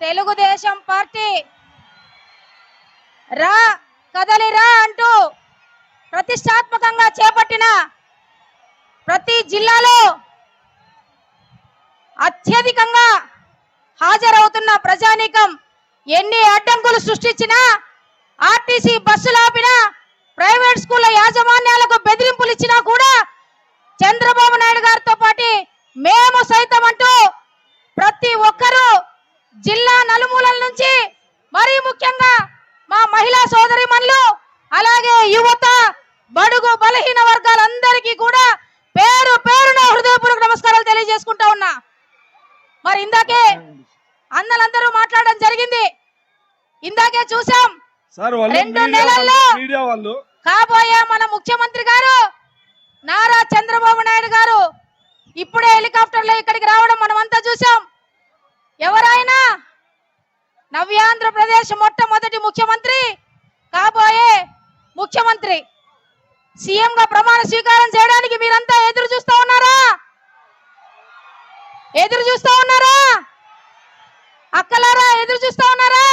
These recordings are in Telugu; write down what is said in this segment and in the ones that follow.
తెలుగుదేశం పార్టీ. రా కదలిరా అంటూ ప్రతిష్టాత్మకంగా చేపట్టిన ప్రతి జిల్లాలో అత్యధికంగా హాజరవుతున్న ప్రజానీకం ఎన్ని అడ్డంకులు సృష్టించినా ఆర్టీసీ బస్సులు ఆపినా ప్రైవేట్ స్కూళ్ళ యాజమాన్యాలకు బెదిరింపులు ఇచ్చినా కూడా చంద్రబాబు నాయుడు గారితో పాటు మేము సైతం అంటూ ప్రతి ఒక్కరూ జిల్లా నలుమూలల నుంచి మరీ ముఖ్యంగా మా మహిళా సోదరిమణులు అలాగే యువత బడుగు బలహీన వర్గాలందరికీ కూడా పేరు పేరున హృదయపూర్వక నమస్కారాలు తెలియజేసుకుంటా ఉన్నా. మరి ఇందాకే అన్నలందరూ మాట్లాడడం జరిగింది. ఇందాకే చూసాం రెండు నెలల్లో కాబోయే మన ముఖ్యమంత్రి గారు నారా చంద్రబాబు నాయుడు గారు ఇప్పుడే హెలికాప్టర్లో ఇక్కడికి రావడం మనమంతా చూసాం ఎవరైనా నవ్యాంధ్రప్రదేశ్ మొట్టమొదటి ముఖ్యమంత్రి కాబోయే ముఖ్యమంత్రి. సీఎం గా ప్రమాణ స్వీకారం చేయడానికి మీరంతా ఎదురు చూస్తూ ఉన్నారా? ఎదురు చూస్తూ ఉన్నారా? అక్కలారా ఎదురు చూస్తూ ఉన్నారా?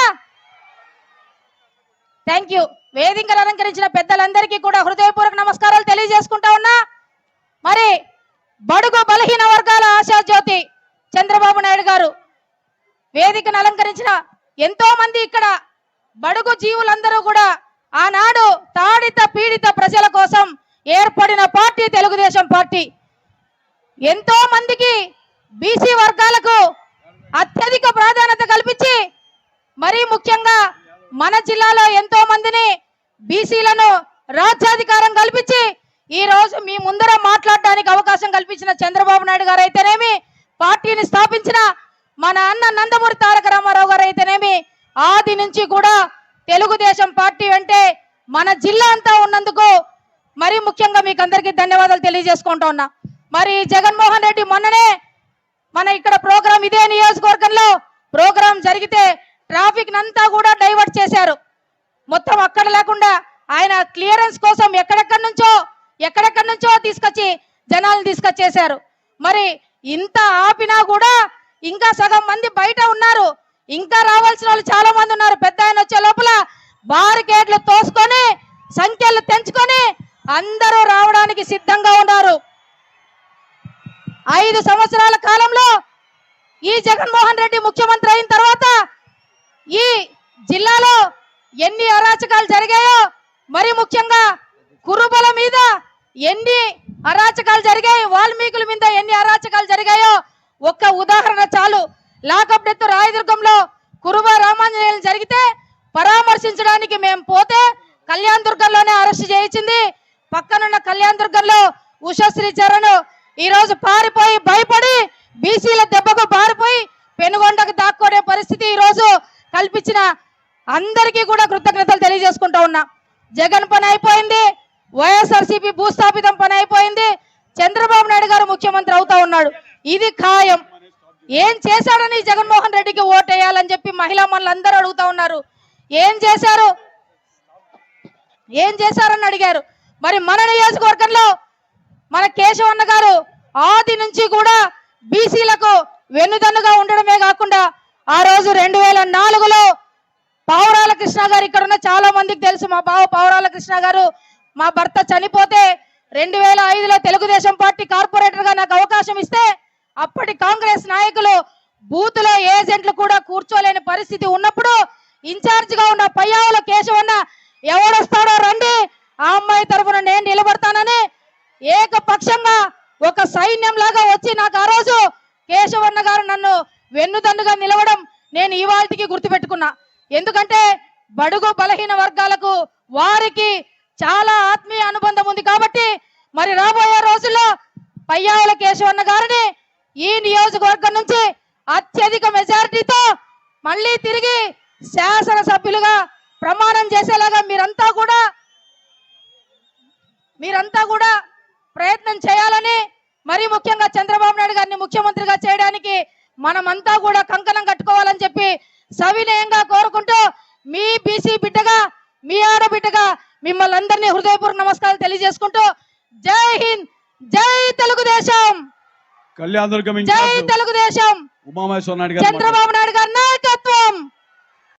థ్యాంక్ యూ వేదికలు అలంకరించిన పెద్దలందరికీ కూడా హృదయపూర్వక నమస్కారాలు తెలియజేసుకుంటా ఉన్నా మరి బడుగు బలహీన వర్గాల ఆశాజ్యోతి చంద్రబాబు నాయుడు గారు వేదికను అలంకరించిన ఎంతో మంది ఇక్కడ బడుగు జీవులందరూ కూడా ఆనాడు తాడిత పీడిత ప్రజల కోసం ఏర్పడిన పార్టీ తెలుగుదేశం పార్టీ. ఎంతో మందికి బీసీ వర్గాలకు అత్యధిక ప్రాధాన్యత కల్పించి మరీ ముఖ్యంగా మన జిల్లాలో ఎంతో మందిని బీసీలను రాజ్యాధికారం కల్పించి ఈ రోజు మీ ముందర మాట్లాడడానికి అవకాశం కల్పించిన చంద్రబాబు నాయుడు గారు అయితేనేమి పార్టీని స్థాపించిన మన అన్న నందమూరి తారక రామారావు గారు అయితేనేమి ఆది నుంచి కూడా తెలుగుదేశం పార్టీ అంటే మన జిల్లా అంతా ఉన్నందుకు మరీ ముఖ్యంగా మీకు అందరికీ ధన్యవాదాలు తెలియజేసుకుంటా ఉన్నా. మరి జగన్మోహన్ రెడ్డి మొన్ననే మన ఇక్కడ ప్రోగ్రాం ఇదే నియోజకవర్గంలో ప్రోగ్రాం జరిగితే ట్రాఫిక్ అంతా కూడా డైవర్ట్ చేశారు. మొత్తం అక్కడ లేకుండా ఆయన క్లియరెన్స్ కోసం ఎక్కడెక్కడి నుంచో ఎక్కడెక్కడి నుంచో తీసుకొచ్చి జనాలను తీసుకొచ్చేసారు మరి ఇంత ఆపినా కూడా ఇంకా సగం మంది బయట ఉన్నారు. ఇంకా రావాల్సిన వాళ్ళు చాలా మంది ఉన్నారు. పెద్ద ఆయన వచ్చే లోపల బారికేడ్లు తోసుకొని సంఖ్యలు తెంచుకొని అందరూ రావడానికి సిద్ధంగా ఉన్నారు. ఐదు సంవత్సరాల కాలంలో ఈ జగన్మోహన్ రెడ్డి ముఖ్యమంత్రి అయిన తర్వాత ఈ జిల్లాలో ఎన్ని అరాచకాలు జరిగాయో మరి ముఖ్యంగా కురుబల మీద ఎన్ని అరాచకాలు జరిగాయి వాల్మీకుల మీద ఎన్ని అరాచకాలు జరిగాయో ఒక్క ఉదాహరణ చాలు. లాకప్ డెత్ రాయదుర్గంలో కురువ రామాంజనేయులు జరిగితే పరామర్శించడానికి మేము పోతే కళ్యాణ్ దుర్గంలోనే అరెస్ట్ చేయించింది. పక్కనున్న కళ్యాణ్ దుర్గంలో ఉషశ్రీ చరణ్ ఈ రోజు పారిపోయి భయపడి బీసీల దెబ్బకు పారిపోయి పెనుగొండకు దాక్కోనే పరిస్థితి ఈ రోజు కల్పించిన అందరికీ కూడా కృతజ్ఞతలు తెలియజేసుకుంటా ఉన్నా. జగన్ పని అయిపోయింది. వైఎస్ఆర్సీపీ భూస్థాపితం పని అయిపోయింది. చంద్రబాబు నాయుడు గారు ముఖ్యమంత్రి అవుతా ఉన్నాడు. ఇది ఖాయం. ఏం చేశాడని జగన్మోహన్ రెడ్డికి ఓటేయాలని చెప్పి మహిళా మనులు అడుగుతా ఉన్నారు. ఏం చేశారు? ఏం చేశారని అడిగారు. మరి మన నియోజకవర్గంలో మన కేశవన్న గారు ఆది నుంచి కూడా బీసీలకు వెన్నుదన్నుగా ఉండడమే కాకుండా ఆ రోజు రెండు వేల నాలుగులో పావురాల కృష్ణ గారు ఇక్కడ ఉన్న చాలా మందికి తెలుసు. మా బావ పావురాల కృష్ణ గారు మా భర్త చనిపోతే రెండు వేల ఐదులో తెలుగుదేశం పార్టీ కార్పొరేటర్గా నాకు అవకాశం ఇస్తే అప్పటి కాంగ్రెస్ నాయకులు బూత్లో ఏజెంట్లు కూడా కూర్చోలేని పరిస్థితి ఉన్నప్పుడు ఇన్ఛార్జ్గా ఉన్న పయ్యావుల కేశవన్న ఎవడొస్తాడో రండి ఆ అమ్మాయి తరఫున నేను నిలబడతానని ఏకపక్షంగా ఒక సైన్యం లాగా వచ్చి నాకు ఆ రోజు కేశవన్న గారు నన్ను వెన్నుదన్నుగా నిలవడం నేను ఇవాళకి గుర్తుపెట్టుకున్నా. ఎందుకంటే బడుగు బలహీన వర్గాలకు వారికి చాలా ఆత్మీయ అనుబంధం ఉంది కాబట్టి మరి రాబోయే రోజుల్లో పయ్యావుల కేశవన్న గారిని ఈ నియోజకవర్గం నుంచి అత్యధిక మెజారిటీతో మళ్ళీ తిరిగి శాసన సభ్యులుగా ప్రమాణం చేసేలాగా మీరంతా కూడా మీరంతా కూడా ప్రయత్నం చేయాలని మరీ ముఖ్యంగా చంద్రబాబు నాయుడు గారిని ముఖ్యమంత్రిగా చేయడానికి మనమంతా కూడా కంకణం కట్టుకోవాలని చెప్పి సవినయంగా కోరుకుంటూ మీ బీసీ బిడ్డగా మీ ఆడబిడ్డగా మిమ్మల్ని అందరినీ హృదయపూర్వక నమస్కారాలు తెలియజేసుకుంటూ జై హింద్ జై తెలుగుదేశం! కళ్యాణ దుర్గం జై తెలుగుదేశం. ఉమామహేశ్వర నాయుడు గారు చంద్రబాబు నాయుడు గారి నాయకత్వం.